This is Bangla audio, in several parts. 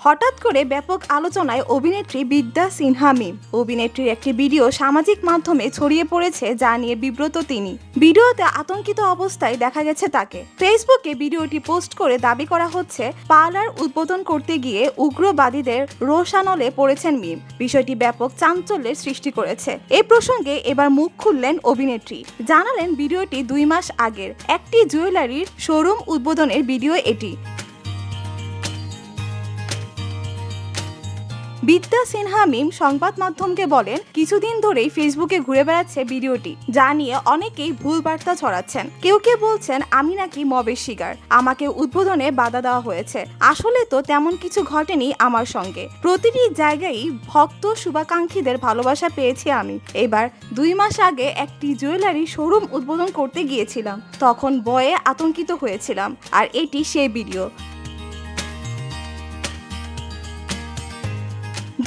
হঠাৎ করে ব্যাপক আলোচনায় অভিনেত্রী বিদ্যা সিনহা মিম। অভিনেত্রীর একটি ভিডিও সামাজিক মাধ্যমে ছড়িয়ে পড়েছে যা নিয়ে বিব্রত তিনি। ভিডিওতে আতঙ্কিত অবস্থায় দেখা গেছে তাকে। ফেসবুকে ভিডিওটি পোস্ট করে দাবি করা হচ্ছে, পার্লার উদ্বোধন করতে গিয়ে উগ্রবাদীদের রোশানলে পড়েছেন মিম। বিষয়টি ব্যাপক চাঞ্চল্যের সৃষ্টি করেছে। এই প্রসঙ্গে এবার মুখ খুললেন অভিনেত্রী। জানালেন ভিডিওটি দুই মাস আগের। একটি জুয়েলারির শোরুম উদ্বোধনের ভিডিও এটি। বিদ্যা সিনহা মিম সংবাদ মাধ্যমকে বলেন, কিছুদিন ধরেই ফেসবুকে ঘুরে বেড়াচ্ছে ভিডিওটি, যা নিয়ে অনেকেই ভুল বার্তা ছড়াচ্ছেন। কেউ কেউ বলছেন, আমি নাকি মবের শিকার, আমাকে উদ্বোধনে বাধা দেওয়া হয়েছে। আসলে তো তেমন কিছু ঘটেনি আমার সঙ্গে। প্রতিটি জায়গায় ভক্ত শুভাকাঙ্ক্ষীদের ভালোবাসা পেয়েছি আমি। এবার দুই মাস আগে একটি জুয়েলারি শোরুম উদ্বোধন করতে গিয়েছিলাম। তখন বয়ে আতঙ্কিত হয়েছিলাম, আর এটি সেই ভিডিও।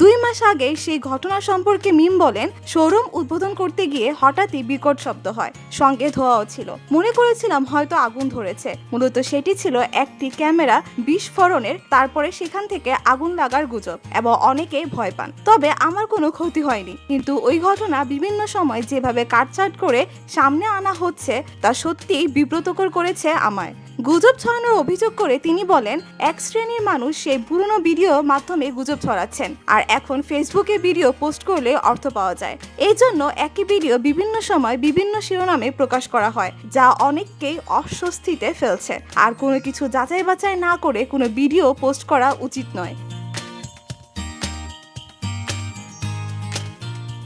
দুই মাস আগে সেই ঘটনা সম্পর্কে মিম বলেন, শোরুম উদ্বোধন করতে গিয়ে হঠাৎই বিকট শব্দ হয়, সঙ্গে ধোয়াও ছিল। মনে করেছিলাম হয়তো আগুন ধরেছে। মূলত সেটি ছিল একটি ক্যামেরা বিস্ফোরণের, তারপরে সেখান থেকে আগুন লাগার গুজব এবং অনেকে ভয় পান। তবে আমার কোনো ক্ষতি হয়নি। কিন্তু ওই ঘটনা বিভিন্ন সময় যেভাবে কাটছাট করে সামনে আনা হচ্ছে, তা সত্যিই বিব্রতকর করেছে আমায়। গুজব ছড়ানোর অভিযোগ করে তিনি বলেন, এক শ্রেণির মানুষ সেই পুরনো ভিডিও মাধ্যমে গুজব ছড়াচ্ছেন আর এখন ফেসবুকে ভিডিও পোস্ট করলে অর্থ পাওয়া যায়। এই জন্য একই ভিডিও বিভিন্ন সময় বিভিন্ন শিরোনামে প্রকাশ করা হয়, যা অনেককেই অস্বস্তিতে ফেলছে। আর কোনো কিছু যাচাই বাছাই না করে কোনো ভিডিও পোস্ট করা উচিত নয়।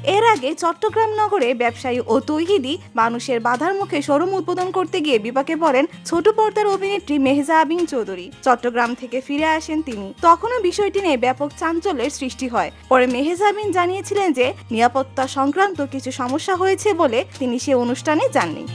এর আগে চট্টগ্রাম নগরে ব্যবসায়ী ও তৈহিদি মানুষের বাধার মুখে শোরুম উদ্বোধন করতে গিয়ে বিপাকে পড়েন ছোট পর্দার অভিনেত্রী মেহজা আবিন চৌধুরী। চট্টগ্রাম থেকে ফিরে আসেন তিনি। তখনও বিষয়টি নিয়ে ব্যাপক চাঞ্চল্যের সৃষ্টি হয়। পরে মেহজা আবিন জানিয়েছিলেন যে, নিরাপত্তা সংক্রান্ত কিছু সমস্যা হয়েছে বলে তিনি সে অনুষ্ঠানে যাননি।